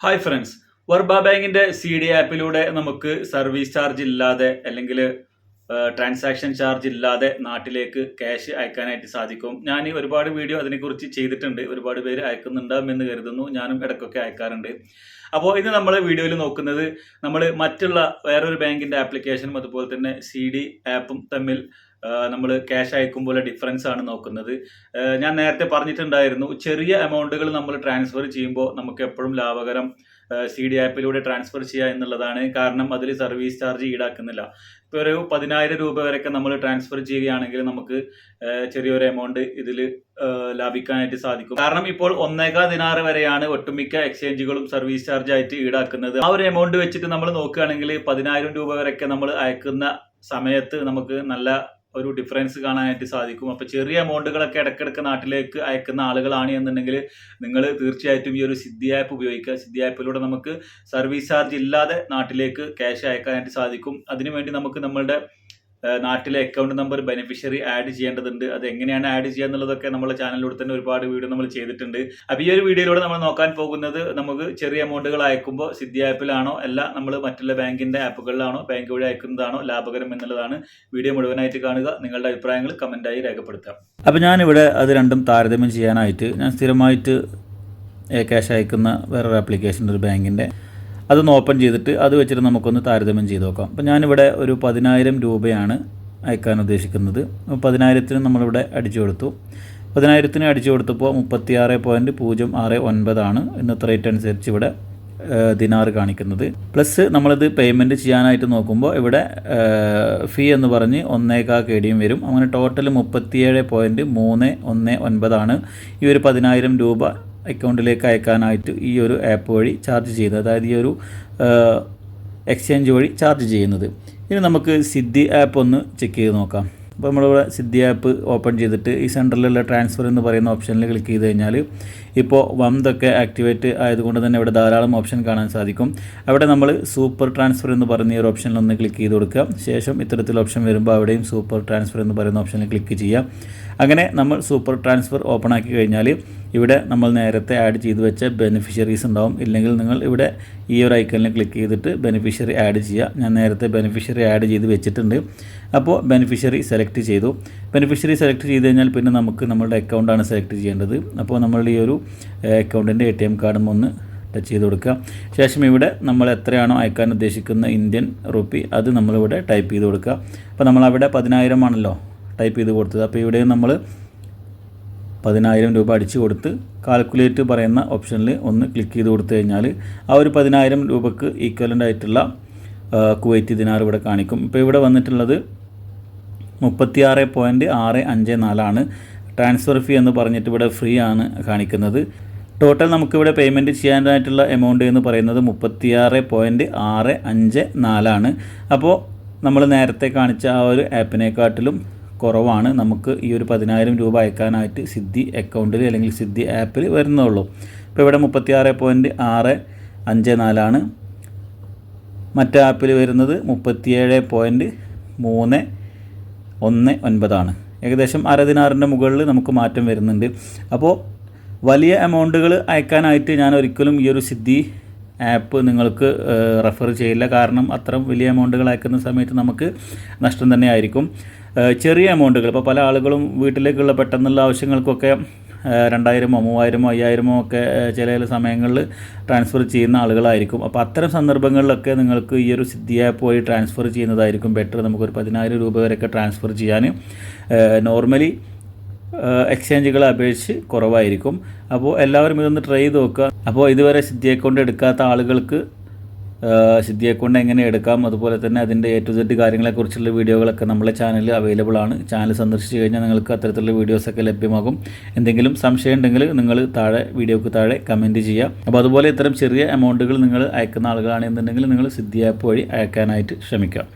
Hi friends വർബ ബാങ്കിന്റെ C D ആപ്പിലൂടെ നമുക്ക് സർവീസ് ചാർജ് ഇല്ലാതെ അല്ലെങ്കിൽ ട്രാൻസാക്ഷൻ ചാർജ് ഇല്ലാതെ നാട്ടിലേക്ക് ക്യാഷ് അയക്കാനായിട്ട് സാധിക്കും. ഞാൻ ഒരുപാട് വീഡിയോ അതിനെക്കുറിച്ച് ചെയ്തിട്ടുണ്ട്. ഒരുപാട് പേര് അയക്കുന്നുണ്ടാവും എന്ന് കരുതുന്നു. ഞാനും ഇടയ്ക്കൊക്കെ അയക്കാറുണ്ട്. അപ്പോൾ ഇന്ന് നമ്മൾ വീഡിയോയിൽ നോക്കുന്നത് നമ്മൾ മറ്റുള്ള വേറൊരു ബാങ്കിന്റെ ആപ്ലിക്കേഷനും അതുപോലെ തന്നെ സി ഡി ആപ്പും തമ്മിൽ നമ്മൾ ക്യാഷ് അയക്കുമ്പോൾ ഡിഫറൻസ് ആണ് നോക്കുന്നത്. ഞാൻ നേരത്തെ പറഞ്ഞിട്ടുണ്ടായിരുന്നു ചെറിയ എമൗണ്ടുകൾ നമ്മൾ ട്രാൻസ്ഫർ ചെയ്യുമ്പോൾ നമുക്ക് എപ്പോഴും ലാഭകരം സി ഡി ആപ്പിലൂടെ ട്രാൻസ്ഫർ ചെയ്യുക എന്നുള്ളതാണ്. കാരണം അതിൽ സർവീസ് ചാർജ് ഈടാക്കുന്നില്ല. ഇപ്പോൾ ഒരു പതിനായിരം രൂപ വരെയൊക്കെ നമ്മൾ ട്രാൻസ്ഫർ ചെയ്യുകയാണെങ്കിൽ നമുക്ക് ചെറിയൊരു എമൗണ്ട് ഇതിൽ ലാഭിക്കാനായിട്ട് സാധിക്കും. കാരണം ഇപ്പോൾ ഒന്നേകാ ദിനാറ് വരെയാണ് ഒട്ടുമിക്ക എക്സ്ചേഞ്ചുകളും സർവീസ് ചാർജ് ആയിട്ട് ഈടാക്കുന്നത്. ആ ഒരു എമൗണ്ട് വെച്ചിട്ട് നമ്മൾ നോക്കുകയാണെങ്കിൽ പതിനായിരം രൂപ വരെയൊക്കെ നമ്മൾ അയക്കുന്ന സമയത്ത് നമുക്ക് നല്ല ഒരു ഡിഫറൻസ് കാണാനായിട്ട് സാധിക്കും. അപ്പോൾ ചെറിയ എമൗണ്ടുകളൊക്കെ ഇടയ്ക്കിടയ്ക്ക് നാട്ടിലേക്ക് അയക്കുന്ന ആളുകളാണ് എന്നുണ്ടെങ്കിൽ നിങ്ങൾ തീർച്ചയായിട്ടും ഈ ഒരു സിദ്ധി ആപ്പ് ഉപയോഗിക്കുക. സിദ്ധി ആപ്പിലൂടെ നമുക്ക് സർവീസ് ചാർജ് ഇല്ലാതെ നാട്ടിലേക്ക് ക്യാഷ് അയക്കാനായിട്ട് സാധിക്കും. അതിനുവേണ്ടി നമുക്ക് നമ്മളുടെ നാട്ടിലെ അക്കൗണ്ട് നമ്പർ ബെനിഫിഷ്യറി ആഡ് ചെയ്യേണ്ടതുണ്ട്. അത് എങ്ങനെയാണ് ആഡ് ചെയ്യുക എന്നുള്ളതൊക്കെ നമ്മുടെ ചാനലിലൂടെ തന്നെ ഒരുപാട് വീഡിയോ നമ്മൾ ചെയ്തിട്ടുണ്ട്. അപ്പോൾ ഈ ഒരു വീഡിയോയിലൂടെ നമ്മൾ നോക്കാൻ പോകുന്നത് നമുക്ക് ചെറിയ എമൗണ്ടുകൾ അയക്കുമ്പോൾ സിദ്ധി ആപ്പിലാണോ അല്ല നമ്മൾ മറ്റുള്ള ബാങ്കിന്റെ ആപ്പുകളിലാണോ ബാങ്ക് വഴി അയക്കുന്നതാണോ ലാഭകരം എന്നുള്ളതാണ് വീഡിയോ മുഴുവനായിട്ട് കാണുക. നിങ്ങളുടെ അഭിപ്രായങ്ങൾ കമന്റായി രേഖപ്പെടുത്താം അപ്പോൾ ഞാനിവിടെ അത് രണ്ടും താരതമ്യം ചെയ്യാനായിട്ട് ഞാൻ സ്ഥിരമായിട്ട് ക്യാഷ് അയക്കുന്ന വേറൊരു ആപ്ലിക്കേഷൻ ഒരു ബാങ്കിന്റെ അതൊന്ന് ഓപ്പൺ ചെയ്തിട്ട് അത് വെച്ചിട്ട് നമുക്കൊന്ന് താരതമ്യം ചെയ്ത് നോക്കാം. അപ്പോൾ ഞാനിവിടെ ഒരു പതിനായിരം രൂപയാണ് അയക്കാൻ ഉദ്ദേശിക്കുന്നത്. പതിനായിരത്തിന് നമ്മളിവിടെ അടിച്ചു കൊടുത്തു. പതിനായിരത്തിന് അടിച്ചു കൊടുത്തപ്പോൾ മുപ്പത്തി ആറ് പോയിന്റ് പൂജ്യം ആറ് ഒൻപതാണ് ഇന്നത്തെ റേറ്റ് അനുസരിച്ച് ഇവിടെ ദിനാറ് കാണിക്കുന്നത്. പ്ലസ് നമ്മളിത് പേയ്മെന്റ് ചെയ്യാനായിട്ട് നോക്കുമ്പോൾ ഇവിടെ ഫീ എന്ന് പറഞ്ഞ് ഒന്നേകാ കെ ഡിയും വരും. അങ്ങനെ ടോട്ടൽ മുപ്പത്തിയേഴ് പോയിന്റ് മൂന്ന് ഒന്ന് ഒൻപതാണ് ഈ ഒരു പതിനായിരം രൂപ അക്കൗണ്ടിലേക്ക് അയക്കാനായിട്ട് ഈ ഒരു ആപ്പ് വഴി ചാർജ് ചെയ്യുന്നത് അതായത് ഈ ഒരു എക്സ്ചേഞ്ച് വഴി ചാർജ് ചെയ്യുന്നത്. ഇനി നമുക്ക് സിദ്ധി ആപ്പ് ഒന്ന് ചെക്ക് ചെയ്ത് നോക്കാം. അപ്പോൾ നമ്മളിവിടെ സിദ്ധി ആപ്പ് ഓപ്പൺ ചെയ്തിട്ട് ഈ സെന്ററിലുള്ള ട്രാൻസ്ഫർ എന്ന് പറയുന്ന ഓപ്ഷനിൽ ക്ലിക്ക് ചെയ്ത് കഴിഞ്ഞാൽ ഇപ്പോൾ വംതൊക്കെ ആക്ടിവേറ്റ് ആയതുകൊണ്ട് തന്നെ ഇവിടെ ധാരാളം ഓപ്ഷൻ കാണാൻ സാധിക്കും. അവിടെ നമ്മൾ സൂപ്പർ ട്രാൻസ്ഫർ എന്ന് പറയുന്ന ഈ ഒരു ഓപ്ഷനിൽ ഒന്ന് ക്ലിക്ക് ചെയ്ത് കൊടുക്കുക. ശേഷം ഇത്തരത്തിൽ ഓപ്ഷൻ വരുമ്പോൾ അവിടെയും സൂപ്പർ ട്രാൻസ്ഫർ എന്ന് പറയുന്ന ഓപ്ഷനിൽ ക്ലിക്ക് ചെയ്യുക. അങ്ങനെ നമ്മൾ സൂപ്പർ ട്രാൻസ്ഫർ ഓപ്പൺ ആക്കി കഴിഞ്ഞാൽ ഇവിടെ നമ്മൾ നേരത്തെ ആഡ് ചെയ്ത് വെച്ച ബെനിഫിഷ്യറീസ് ഉണ്ടാവും. ഇല്ലെങ്കിൽ നിങ്ങൾ ഇവിടെ ഈ ഒരു ഐക്കണിൽ ക്ലിക്ക് ചെയ്തിട്ട് ബെനിഫിഷ്യറി ആഡ് ചെയ്യുക. ഞാൻ നേരത്തെ ബെനിഫിഷ്യറി ആഡ് ചെയ്ത് വെച്ചിട്ടുണ്ട്. അപ്പോൾ ബെനിഫിഷ്യറി സെലക്ട് ചെയ്തു. ബെനിഫിഷ്യറി സെലക്ട് ചെയ്ത് കഴിഞ്ഞാൽ പിന്നെ നമുക്ക് നമ്മളുടെ അക്കൗണ്ടാണ് സെലക്ട് ചെയ്യേണ്ടത്. അപ്പോൾ നമ്മളുടെ ഈ ഒരു അക്കൗണ്ടിന്റെ എ ടി എം കാർഡും ഒന്ന് ടച്ച് ചെയ്ത് കൊടുക്കുക. ശേഷം ഇവിടെ നമ്മൾ എത്രയാണോ അയക്കാൻ ഉദ്ദേശിക്കുന്ന ഇന്ത്യൻ റുപ്പി അത് നമ്മളിവിടെ ടൈപ്പ് ചെയ്ത് കൊടുക്കുക. അപ്പോൾ നമ്മളവിടെ പതിനായിരം ആണല്ലോ ടൈപ്പ് ചെയ്ത് കൊടുത്തത്. അപ്പോൾ ഇവിടെ നമ്മൾ പതിനായിരം രൂപ അടിച്ചു കൊടുത്ത് കാൽക്കുലേറ്റ് പറയുന്ന ഓപ്ഷനിൽ ഒന്ന് ക്ലിക്ക് ചെയ്ത് കൊടുത്തു കഴിഞ്ഞാൽ ആ ഒരു പതിനായിരം രൂപക്ക് ഈക്വലന്റ് ആയിട്ടുള്ള കുവൈറ്റ് ദിനാർ ഇവിടെ കാണിക്കും. ഇപ്പോൾ ഇവിടെ വന്നിട്ടുള്ളത് മുപ്പത്തിയാറ് പോയിന്റ് ആറ് അഞ്ച് നാലാണ് ട്രാൻസ്ഫർ ഫീ എന്ന് പറഞ്ഞിട്ട് ഇവിടെ ഫ്രീ ആണ് കാണിക്കുന്നത്. ടോട്ടൽ നമുക്കിവിടെ പേയ്മെന്റ് ചെയ്യാനായിട്ടുള്ള എമൗണ്ട് എന്ന് പറയുന്നത് മുപ്പത്തിയാറ് പോയിന്റ് ആറ് അഞ്ച് നാലാണ് അപ്പോൾ നമ്മൾ നേരത്തെ കാണിച്ച ആ ഒരു ആപ്പിനെക്കാട്ടിലും കുറവാണ്. നമുക്ക് ഈ ഒരു പതിനായിരം രൂപ അയക്കാനായിട്ട് സിദ്ധി അക്കൗണ്ടിൽ അല്ലെങ്കിൽ സിദ്ധി ആപ്പിൽ വരുന്നുള്ളൂ. ഇപ്പോൾ ഇവിടെ മുപ്പത്തിയാറ് പോയിന്റ് ആറ് അഞ്ച് നാലാണ്. മറ്റേ ആപ്പിൽ വരുന്നത് മുപ്പത്തിയേഴ് പോയിന്റ് മൂന്ന് ഒന്ന് ഒൻപതാണ്. ഏകദേശം അരതിനാറിന്റെ മുകളിൽ നമുക്ക് മാറ്റം വരുന്നുണ്ട്. അപ്പോൾ വലിയ എമൗണ്ടുകൾ അയക്കാനായിട്ട് ഞാൻ ഒരിക്കലും ഈ ഒരു സിദ്ധി ആപ്പ് നിങ്ങൾക്ക് റെഫർ ചെയ്യില്ല. കാരണം അത്ര വലിയ എമൗണ്ടുകൾ അയക്കുന്ന സമയത്ത് നമുക്ക് നഷ്ടം തന്നെ ആയിരിക്കും. ചെറിയ എമൗണ്ടുകൾ ഇപ്പോൾ പല ആളുകളും വീട്ടിലേക്കുള്ള പെട്ടെന്നുള്ള ആവശ്യങ്ങൾക്കൊക്കെ രണ്ടായിരമോ മൂവായിരമോ അയ്യായിരമോ ഒക്കെ ചില ചില സമയങ്ങളിൽ ട്രാൻസ്ഫർ ചെയ്യുന്ന ആളുകളായിരിക്കും. അപ്പോൾ അത്തരം സന്ദർഭങ്ങളിലൊക്കെ നിങ്ങൾക്ക് ഈ ഒരു സിദ്ധി ആപ്പ് വഴി ട്രാൻസ്ഫർ ചെയ്യുന്നതായിരിക്കും ബെറ്റർ നമുക്കൊരു പതിനായിരം രൂപ വരെയൊക്കെ ട്രാൻസ്ഫർ ചെയ്യാൻ നോർമലി എക്സ്ചേഞ്ചുകളെ അപേക്ഷിച്ച് കുറവായിരിക്കും. അപ്പോൾ എല്ലാവരും ഇതൊന്ന് ട്രൈ ചെയ്ത് നോക്കുക. അപ്പോൾ ഇതുവരെ സിദ്ധി അക്കൗണ്ട് എടുക്കാത്ത ആളുകൾക്ക് സിദ്ധി കൊണ്ട് എങ്ങനെ എടുക്കാം? അതുപോലെ തന്നെ അതിന്റെ എ ടു സെഡ് കാര്യങ്ങളെക്കുറിച്ചുള്ള വീഡിയോകളൊക്കെ നമ്മുടെ ചാനലിൽ അവൈലബിൾ ആണ്. ചാനൽ സന്ദർശിച്ച് കഴിഞ്ഞാൽ നിങ്ങൾക്ക് അത്തരത്തിലുള്ള വീഡിയോസൊക്കെ ലഭ്യമാകും. എന്തെങ്കിലും സംശയം ഉണ്ടെങ്കിൽ നിങ്ങൾ താഴെ വീഡിയോക്ക് താഴെ കമന്റ് ചെയ്യുക അപ്പോൾ അതുപോലെ ഇത്തരം ചെറിയ എമൗണ്ടുകൾ നിങ്ങൾ അയക്കുന്ന ആളുകളാണെന്നുണ്ടെങ്കിൽ നിങ്ങൾ സിദ്ധി ആപ്പ് വഴി അയക്കാനായിട്ട് ശ്രമിക്കുക